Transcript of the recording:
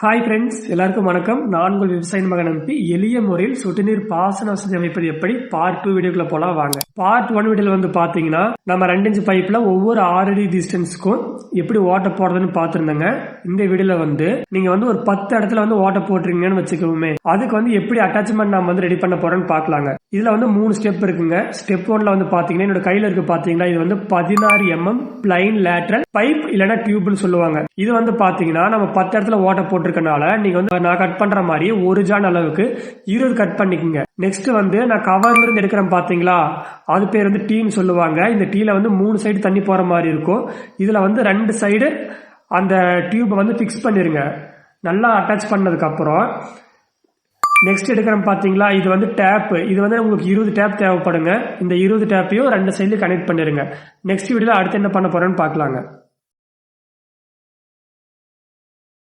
Hi friends எல்லாருக்கும் வணக்கம். நான் உங்கள் விவசாய மகன் அனுப்பி எளிய முறையில் சொட்டு நீர் பாசன வசதி அமைப்பது எப்படி? பார்ட் டூ வீடியோக்குள்ள போலாம். வாங்க. பார்ட் ஒன் வீடியோல வந்து பாத்தீங்கன்னா நம்ம ரெண்டு இன்ச்சு பைப்ல ஒவ்வொரு ஆறு அடி டிஸ்டன்ஸ்க்கும் எப்படி ஓட்ட போடுறதுன்னு பாத்துருந்தாங்க. இந்த வீடியோல வந்து நீங்க வந்து ஒரு பத்து இடத்துல வந்து ஓட்ட போட்டுறீங்கன்னு வச்சுக்கோமே. அதுக்கு வந்து எப்படி அட்டாச்மெண்ட் நம்ம வந்து ரெடி பண்ண போறோம்னு பாக்கலாங்க. இதுல வந்து மூணு ஸ்டெப் இருக்குங்க. ஸ்டெப் ஒன்ல வந்து பாத்தீங்கன்னா என்னோட கையில இருக்கு பாத்தீங்கன்னா இது வந்து பதினாறு எம்எம் பிளைன் லேட்ரல் பைப் இல்லைன்னா டியூப்னு சொல்லுவாங்க. இது வந்து பாத்தீங்கன்னா நம்ம பத்து இடத்துல ஓட்ட போட்டிருக்கனால நீங்க வந்து நான் கட் பண்ற மாதிரி ஒரு ஜான் அளவுக்கு இருபது கட் பண்ணிக்கோங்க. நெக்ஸ்ட் வந்து நான் கவர்ல இருந்து எடுக்கிறேன் பாத்தீங்களா? அது பேர் வந்து டீன்னு சொல்லுவாங்க. இந்த டீல வந்து மூணு சைடு தண்ணி போற மாதிரி இருக்கும். இதுல வந்து ரெண்டு சைடு அந்த டியூப் வந்து ஃபிக்ஸ் பண்ணிருங்க. நல்லா அட்டாச் பண்ணதுக்கு அப்புறம் நெக்ஸ்ட் எடுக்கிறோம் பார்த்தீங்களா? இது வந்து டேப் இது வந்து உங்களுக்கு இருபது டேப் தேவைப்படுங்க. இந்த இருபது டேப்பையும் ரெண்டு சைடுல கனெக்ட் பண்ணிடுங்க நெக்ஸ்ட் வீடியோவில் அடுத்து என்ன பண்ண போகிறோன்னு பார்க்கலாங்க.